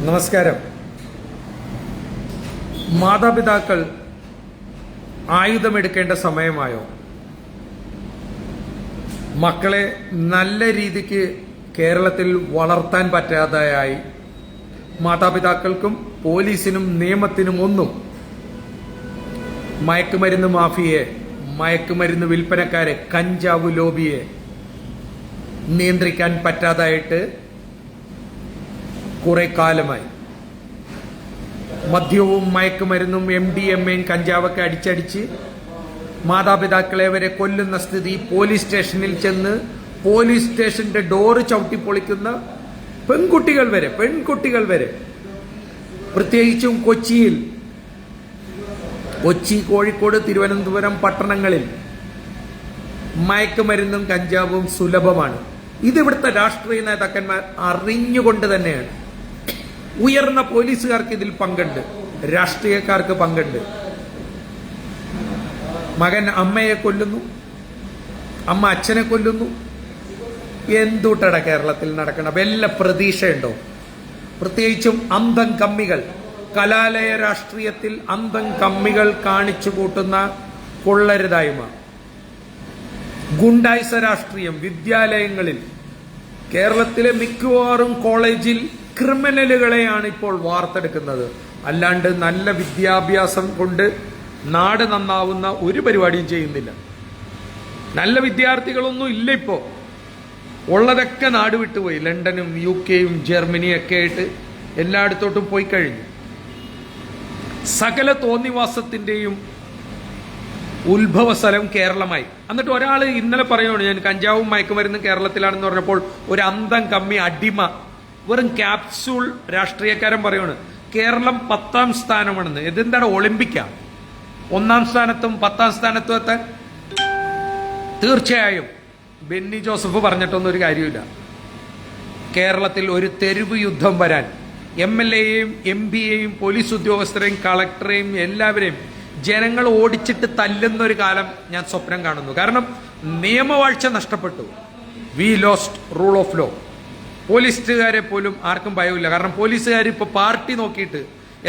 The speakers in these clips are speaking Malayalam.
നമസ്കാരം. മാതാപിതാക്കൾ ആയുധമെടുക്കേണ്ട സമയമായോ? മക്കളെ നല്ല രീതിക്ക് കേരളത്തിൽ വളർത്താൻ പറ്റാതായി. മാതാപിതാക്കൾക്കും പോലീസിനും നിയമത്തിനും ഒന്നും. മയക്കുമരുന്ന് മാഫിയെ മയക്കുമരുന്ന് വിൽപ്പനക്കാരെ കഞ്ചാവ് ലോബിയെ നിയന്ത്രിക്കാൻ പറ്റാതായിട്ട് കുറെ കാലമായി. മദ്യവും മയക്കുമരുന്നും എം ഡി എം എയും കഞ്ചാവൊക്കെ അടിച്ചടിച്ച് മാതാപിതാക്കളെ വരെ കൊല്ലുന്ന സ്ഥിതി പോലീസ് സ്റ്റേഷനിൽ ചെന്ന് പോലീസ് സ്റ്റേഷന്റെ ഡോറ് ചവിട്ടിപ്പൊളിക്കുന്ന പെൺകുട്ടികൾ വരെ പെൺകുട്ടികൾ വരെ. പ്രത്യേകിച്ചും കൊച്ചിയിൽ. കൊച്ചി കോഴിക്കോട് തിരുവനന്തപുരം പട്ടണങ്ങളിൽ മയക്കുമരുന്നും കഞ്ചാവും സുലഭമാണ്. ഇത് രാഷ്ട്രീയ നേതാക്കന്മാർ അറിഞ്ഞുകൊണ്ട് തന്നെയാണ്. ഉയർന്ന പോലീസുകാർക്ക് ഇതിൽ പങ്കുണ്ട്. രാഷ്ട്രീയക്കാർക്ക് പങ്കുണ്ട്. മകൻ അമ്മയെ കൊല്ലുന്നു. അമ്മ അച്ഛനെ കൊല്ലുന്നു. എന്തുട്ടട കേരളത്തിൽ നടക്കണം? വല്ല പ്രതീക്ഷയുണ്ടോ? പ്രത്യേകിച്ചും അന്തം കമ്മികൾ. കലാലയ രാഷ്ട്രീയത്തിൽ അന്തം കമ്മികൾ കാണിച്ചു കൂട്ടുന്ന കൊള്ളരുതായ്മ. ഗുണ്ടായിസ രാഷ്ട്രീയം വിദ്യാലയങ്ങളിൽ കേരളത്തിലെ മിക്കവാറും കോളേജിൽ ക്രിമിനലുകളെയാണ് ഇപ്പോൾ വാർത്തെടുക്കുന്നത്. അല്ലാണ്ട് നല്ല വിദ്യാഭ്യാസം കൊണ്ട് നാട് നന്നാവുന്ന ഒരു പരിപാടിയും ചെയ്യുന്നില്ല. നല്ല വിദ്യാർത്ഥികളൊന്നും ഇല്ല ഇപ്പോൾ ഉള്ളതൊക്കെ നാട് വിട്ടുപോയി ലണ്ടനും യു കെയും ജർമ്മനിയും ഒക്കെ ആയിട്ട് എല്ലായിടത്തോട്ടും പോയി കഴിഞ്ഞു. സകല തോന്നിവാസത്തിന്റെയും ഉത്ഭവ സ്ഥലം കേരളമായി. എന്നിട്ട് ഒരാൾ ഇന്നലെ പറയുകയാണ് ഞാൻ കഞ്ചാവും മയക്കുമരുന്നും കേരളത്തിലാണെന്ന് പറഞ്ഞപ്പോൾ ഒരു അന്തം കമ്മി അടിമ വെറും ക്യാപ്സൂൾ രാഷ്ട്രീയക്കാരൻ പറയുകയാണ് കേരളം പത്താം സ്ഥാനമാണെന്ന്. ഇതെന്താണ് ഒളിമ്പിക്ക? ഒന്നാം സ്ഥാനത്തും പത്താം സ്ഥാനത്തും എത്താൻ? തീർച്ചയായും ബെന്നി ജോസഫ് പറഞ്ഞിട്ടൊന്നും ഒരു കാര്യമില്ല. കേരളത്തിൽ ഒരു തെരുവ് യുദ്ധം വരാൻ. എം എൽ എയും എം പിയെയും പോലീസ് ഉദ്യോഗസ്ഥരെയും കളക്ടറെയും എല്ലാവരെയും ജനങ്ങൾ ഓടിച്ചിട്ട് തല്ലുന്ന ഒരു കാലം ഞാൻ സ്വപ്നം കാണുന്നു. കാരണം നിയമവാഴ്ച നഷ്ടപ്പെട്ടു. We lost rule of law പോലീസുകാരെ പോലും ആർക്കും ഭയമില്ല. കാരണം പോലീസുകാർ ഇപ്പോൾ പാർട്ടി നോക്കിയിട്ട്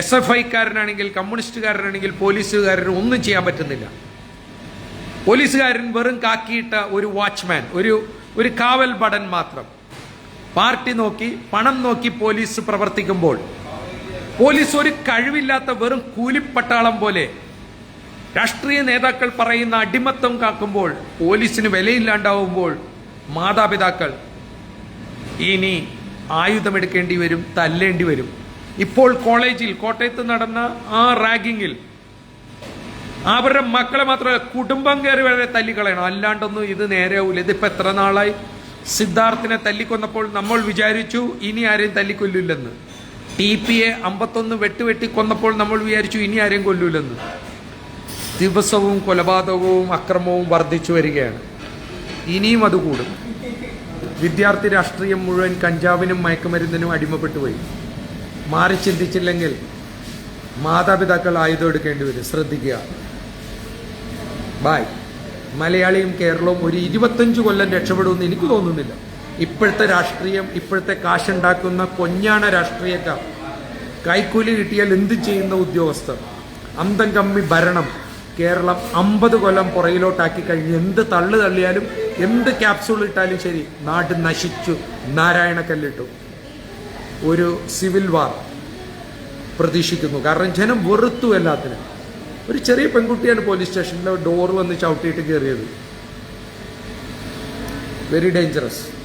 എസ് എഫ് ഐക്കാരനാണെങ്കിൽ കമ്മ്യൂണിസ്റ്റുകാരനാണെങ്കിൽ പോലീസുകാരന് ഒന്നും ചെയ്യാൻ പറ്റുന്നില്ല. പോലീസുകാരൻ വെറും കാക്കിയിട്ട ഒരു വാച്ച്മാൻ ഒരു ഒരു കാവൽ ഭടൻ മാത്രം. പാർട്ടി നോക്കി പണം നോക്കി പോലീസ് പ്രവർത്തിക്കുമ്പോൾ പോലീസ് ഒരു കഴിവില്ലാത്ത വെറും കൂലിപ്പട്ടാളം പോലെ രാഷ്ട്രീയ നേതാക്കൾ പറയുന്ന അടിമത്തം കാക്കുമ്പോൾ പോലീസിന് വിലയില്ലാണ്ടാവുമ്പോൾ മാതാപിതാക്കൾ ഇനി ആയുധമെടുക്കേണ്ടി വരും തല്ലേണ്ടി വരും. ഇപ്പോൾ കോളേജിൽ കോട്ടയത്ത് നടന്ന ആ റാഗിങ്ങിൽ അവരുടെ മക്കളെ മാത്രമല്ല കുടുംബം കയറി വരെ തല്ലിക്കളയണം. അല്ലാണ്ടൊന്നും ഇത് നേരെയാവില്ല ഇതിപ്പോ എത്ര നാളായി? സിദ്ധാർത്ഥിനെ തല്ലിക്കൊന്നപ്പോൾ നമ്മൾ വിചാരിച്ചു ഇനി ആരെയും തല്ലിക്കൊല്ലില്ലെന്ന്. ടി പി എ അമ്പത്തൊന്ന് വെട്ടുവെട്ടി കൊന്നപ്പോൾ നമ്മൾ വിചാരിച്ചു ഇനി ആരെയും കൊല്ലൂലെന്ന് ദിവസവും കൊലപാതകവും അക്രമവും വർദ്ധിച്ചു വരികയാണ്. ഇനിയും അത് കൂടും. വിദ്യാർത്ഥി രാഷ്ട്രീയം മുഴുവൻ കഞ്ചാവിനും മയക്കുമരുന്നിനും അടിമപ്പെട്ടു പോയി മാറി ചിന്തിച്ചില്ലെങ്കിൽ മാതാപിതാക്കൾ ആയുധം എടുക്കേണ്ടി വരും. ശ്രദ്ധിക്കുക. ബായ് മലയാളിയും കേരളവും ഒരു ഇരുപത്തഞ്ച് കൊല്ലം രക്ഷപ്പെടുമെന്ന് എനിക്ക് തോന്നുന്നില്ല. ഇപ്പോഴത്തെ രാഷ്ട്രീയം ഇപ്പോഴത്തെ കാശുണ്ടാക്കുന്ന കൊഞ്ഞാണ രാഷ്ട്രീയക്കാർ. കൈക്കൂലി കിട്ടിയാൽ എന്ത് ചെയ്യുന്ന ഉദ്യോഗസ്ഥർ? അന്തം കമ്മി ഭരണം. കേരളം അമ്പത് കൊല്ലം പുറകിലോട്ടാക്കി കഴിഞ്ഞ് എന്ത് തള്ളു തള്ളിയാലും എന്ത് ക്യാപ്സൂൾ ഇട്ടാലും ശരി നാട് നശിച്ചു. നാരായണക്കല്ലിട്ടു. ഒരു സിവിൽ വാർ പ്രതീക്ഷിക്കുന്നു. കാരണം ജനം വെറുത്തു എല്ലാത്തിനും. ഒരു ചെറിയ പെൺകുട്ടിയാണ് പോലീസ് സ്റ്റേഷനിലെ ഡോർ വന്ന് ചവിട്ടിയിട്ട് കയറിയത് വെരി ഡേഞ്ചറസ്